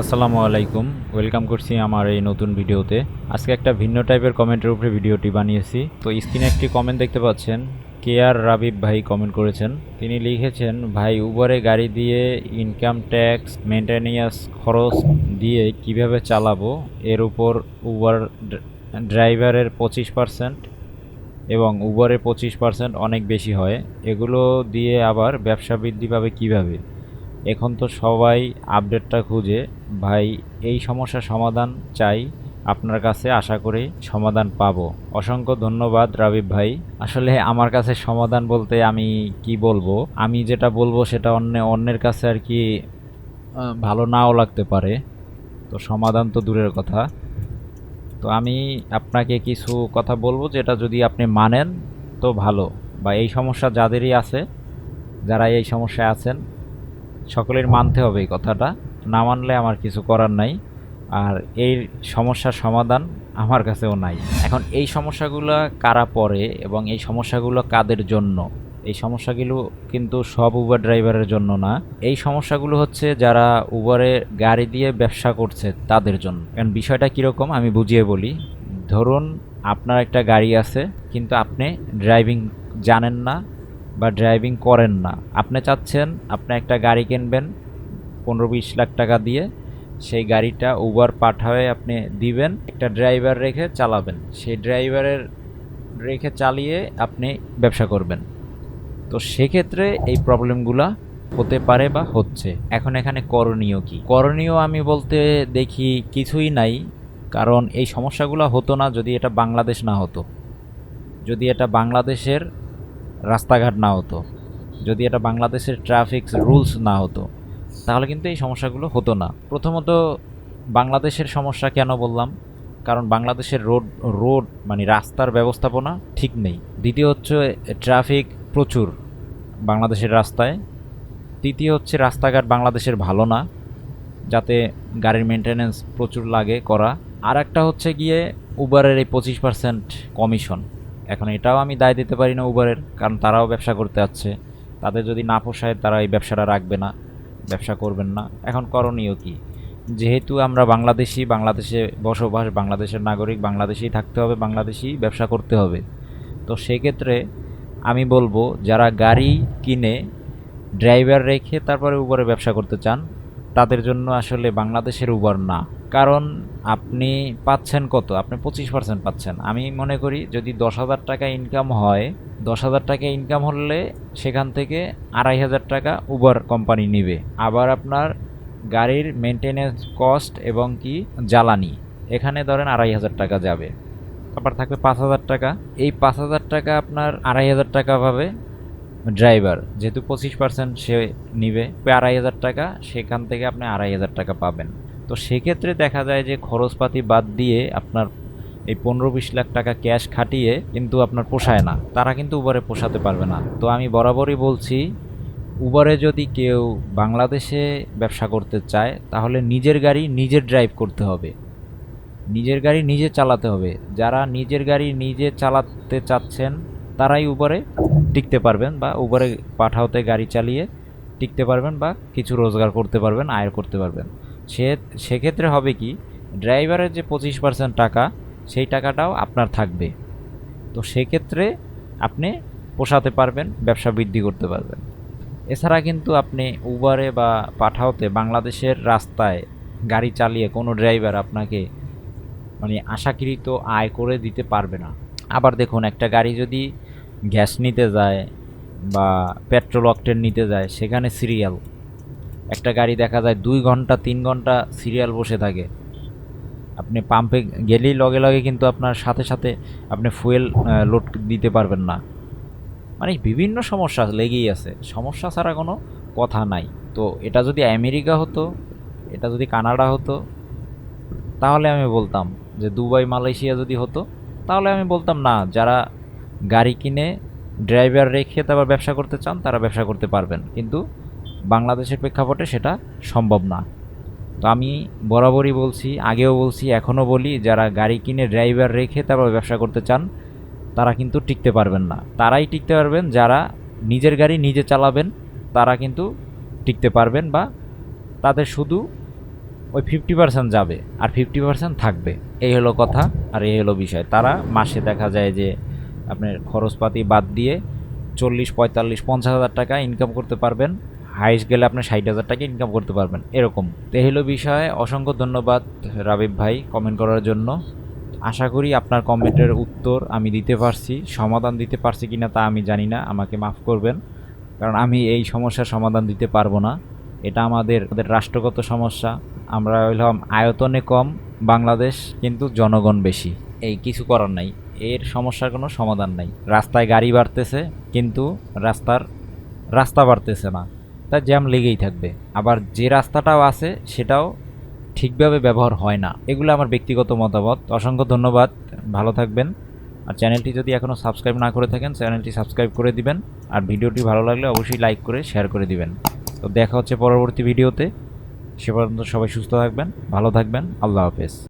আসসালামু আলাইকুম। ওয়েলকাম করছি আমার এই নতুন ভিডিওতে। আজকে একটা ভিন্ন টাইপের কমেন্টের উপরে ভিডিওটি বানিয়েছি। তো স্ক্রিনে একটি কমেন্ট দেখতে পাচ্ছেন। কে আর রাবিব ভাই কমেন্ট করেছেন। তিনি লিখেছেন, ভাই উবারে গাড়ি দিয়ে ইনকাম ট্যাক্স মেনটেনেন্স খরচ দিয়ে কীভাবে চালাবো? এর উপর উবার ড্রাইভারের পঁচিশ পার্সেন্ট এবং উবারে পঁচিশ পার্সেন্ট অনেক বেশি হয়। এগুলো দিয়ে আবার ব্যবসা বৃদ্ধি পাবে কীভাবে? এখন তো সবাই আপডেটটা খুঁজে। ভাই, এই সমস্যার সমাধান চাই। আপনার কাছে আশা করি সমাধান পাবো। অসংখ্য ধন্যবাদ রাবিব ভাই। আসলে আমার কাছে সমাধান বলতে আমি কি বলব? আমি যেটা বলব সেটা অন্য, অন্যের কাছে আর কি ভালো নাও লাগতে পারে। তো সমাধান তো দূরের কথা। তো আমি আপনাকে কিছু কথা বলব যেটা যদি আপনি মানেন তো ভালো। বা এই সমস্যা যাদেরই আছে, যারা এই সমস্যায় আছেন সকলের মানতে হবে এই কথাটা। না মানলে আমার কিছু করার নাই। আর এই সমস্যার সমাধান আমার কাছেও নাই। এখন এই সমস্যাগুলো কারা পড়ে এবং এই সমস্যাগুলো কাদের জন্য? এই সমস্যাগুলো কিন্তু সব উবার ড্রাইভারের জন্য না। এই সমস্যাগুলো হচ্ছে যারা উবারে গাড়ি দিয়ে ব্যবসা করছে তাদের জন্য। কারণ বিষয়টা কীরকম আমি বুঝিয়ে বলি। ধরুন আপনার একটা গাড়ি আছে, কিন্তু আপনি ড্রাইভিং জানেন না বা ড্রাইভিং করেন না। আপনি চাচ্ছেন, আপনি একটা গাড়ি কিনবেন, পনেরো বিশ লাখ টাকা দিয়ে, সেই গাড়িটা উবার পাঠাবে আপনি দিবেন, একটা ড্রাইভার রেখে চালাবেন। সেই ড্রাইভারের রেখে চালিয়ে আপনি ব্যবসা করবেন। তো সেক্ষেত্রে এই প্রবলেমগুলা হতে পারে বা হচ্ছে। এখন এখানে করণীয় কি? করণীয় আমি বলতে দেখি কিছুই নাই, কারণ এই সমস্যাগুলো হতো না যদি এটা বাংলাদেশ না হতো। যদি এটা বাংলাদেশের রাস্তাঘাট না হতো। যদি এটা বাংলাদেশের ট্রাফিক রুলস না হতো, তাহলে কিন্তু এই সমস্যাগুলো হতো না। প্রথমত, বাংলাদেশের সমস্যা কেন বললাম? কারণ বাংলাদেশের রোড রোড মানে রাস্তার ব্যবস্থাপনা ঠিক নেই। দ্বিতীয় হচ্ছে ট্রাফিক প্রচুর বাংলাদেশের রাস্তায়। তৃতীয় হচ্ছে, রাস্তাঘাট বাংলাদেশের ভালো না, যাতে গাড়ির মেনটেনেন্স প্রচুর লাগে করা। আর একটা হচ্ছে গিয়ে উবারের এই পঁচিশ পার্সেন্ট কমিশন এখন এটাও আমি দায় দিতে পারি না উবারের কারণ তারাও ব্যবসা করতে যাচ্ছে। তাদের যদি না পোষায় তারা এই ব্যবসাটা রাখবে না, ব্যবসা করবেন না। এখন করণীয় কি? যেহেতু আমরা বাংলাদেশি, বাংলাদেশে বসবাস, বাংলাদেশের নাগরিক, বাংলাদেশেই থাকতে হবে বাংলাদেশি ব্যবসা করতে হবে। তো সেক্ষেত্রে আমি বলব, যারা গাড়ি কিনে ড্রাইভার রেখে তারপরে উবারে ব্যবসা করতে চান, তাদের জন্য আসলে বাংলাদেশের উবার না। কারণ আপনি পাচ্ছেন কত? আপনি পঁচিশ পার্সেন্ট পাচ্ছেন। আমি মনে করি যদি দশ হাজার টাকা ইনকাম হয়, দশ হাজার টাকা ইনকাম হলে সেখান থেকে আড়াই হাজার টাকা উবার কোম্পানি নেবে। আবার আপনার গাড়ির মেনটেনেন্স কস্ট এবং কি? জ্বালানি। এখানে ধরেন আড়াই হাজার টাকা যাবে। তারপর থাকবে পাঁচ হাজার টাকা। এই পাঁচ হাজার টাকা আপনার আড়াই হাজার টাকা পাবে ড্রাইভার যেহেতু পঁচিশ পার্সেন্ট সে নিবে, আড়াই হাজার টাকা, সেখান থেকে আপনি আড়াই হাজার টাকা পাবেন। তো সেক্ষেত্রে দেখা যায় যে খরচপাতি বাদ দিয়ে আপনার এই পনেরো বিশ লাখ টাকা ক্যাশ খাটিয়ে কিন্তু আপনার পোষায় না। তারা কিন্তু উবারে পোষাতে পারবে না। তো আমি বরাবরই বলছি, উবারে যদি কেউ বাংলাদেশে ব্যবসা করতে চায়, তাহলে নিজের গাড়ি নিজের ড্রাইভ করতে হবে। নিজের গাড়ি নিজে চালাতে হবে। যারা নিজের গাড়ি নিজে চালাতে চাচ্ছেন, তারাই উবারে টিকতে পারবেন বা উবারে পাঠাওতে গাড়ি চালিয়ে টিকতে পারবেন বা কিছু রোজগার করতে পারবেন আয় করতে পারবেন। সে, সেক্ষেত্রে হবে কি ড্রাইভারের যে পঁচিশ পার্সেন্ট টাকা, সেই টাকাটাও আপনার থাকবে। তো সেক্ষেত্রে আপনি পোষাতে পারবেন, ব্যবসা বৃদ্ধি করতে পারবেন। এছাড়া কিন্তু আপনি উবারে বা পাঠাওতে বাংলাদেশের রাস্তায় গাড়ি চালিয়ে কোনো ড্রাইভার আপনাকে মানে আশাকৃত আয় করে দিতে পারবে না। আবার দেখুন, একটা গাড়ি যদি গ্যাস নিতে যায় বা পেট্রোল অকটেন নিতে যায়, সেখানে সিরিয়াল একটা গাড়ি দেখা যায় দুই ঘণ্টা, তিন ঘণ্টা সিরিয়াল বসে থাকে। আপনি পাম্পে গেলেই লগে লগে কিন্তু আপনার সাথে সাথে আপনি ফুয়েল লোড দিতে পারবেন না। মানে বিভিন্ন সমস্যা লেগেই আছে। সমস্যা ছাড়া কোনো কথা নাই। তো এটা যদি আমেরিকা হতো, এটা যদি কানাডা হতো, তাহলে আমি বলতাম যে দুবাই, মালয়েশিয়া যদি হতো, তাহলে আমি বলতাম না, যারা গাড়ি কিনে ড্রাইভার রেখে তারপর ব্যবসা করতে চান, তারা ব্যবসা করতে পারবেন। কিন্তু বাংলাদেশের প্রেক্ষাপটে সেটা সম্ভব না। তো আমি বরাবরই বলছি, আগেও বলছি, এখনও বলি, যারা গাড়ি কিনে ড্রাইভার রেখে তারপর ব্যবসা করতে চান, তারা কিন্তু টিকতে পারবেন না। তারাই টিকতে পারবেন, যারা নিজের গাড়ি নিজে চালাবেন, তারা কিন্তু টিকতে পারবেন বা তাদের শুধু ওই ফিফটি পার্সেন্ট যাবে আর ফিফটি পার্সেন্ট থাকবে। এই হলো কথা আর এই হলো বিষয়। তারা মাসে দেখা যায় যে আপনার খরচপাতি বাদ দিয়ে চল্লিশ, পঁয়তাল্লিশ, পঞ্চাশ হাজার টাকা ইনকাম করতে পারবেন। হাইস্ট গেলে আপনি ষাট হাজার টাকা ইনকাম করতে পারবেন। এরকম। তো হলো বিষয়ে। অসংখ্য ধন্যবাদ রাবিব ভাই কমেন্ট করার জন্য। আশা করি আপনার কমেন্টের উত্তর আমি দিতে পারছি। সমাধান দিতে পারছি কিনা তা আমি জানি না। আমাকে মাফ করবেন। কারণ আমি এই সমস্যার সমাধান দিতে পারব না। এটা আমাদের রাষ্ট্রগত সমস্যা। আমরা হইলাম আয়তনে কম বাংলাদেশ, কিন্তু জনগণ বেশি। এই কিছু করার নাই। এর সমস্যার কোনো সমাধান নাই। রাস্তায় গাড়ি বাড়তেছে, কিন্তু রাস্তার, রাস্তা বাড়তেছে না। তা জ্যাম লেগেই থাকবে। আবার যে রাস্তাটাও আছে, সেটাও ঠিকভাবে ব্যবহার হয় না। এগুলো আমার ব্যক্তিগত মতামত। অসংখ্য ধন্যবাদ। ভালো থাকবেন। আর চ্যানেলটি যদি এখনও সাবস্ক্রাইব না করে থাকেন, চ্যানেলটি সাবস্ক্রাইব করে দিবেন। আর ভিডিওটি ভালো লাগলে অবশ্যই লাইক করে শেয়ার করে দিবেন। তো দেখা হচ্ছে পরবর্তী ভিডিওতে। সে পর্যন্ত সবাই সুস্থ থাকবেন, ভালো থাকবেন। আল্লাহ হাফেজ।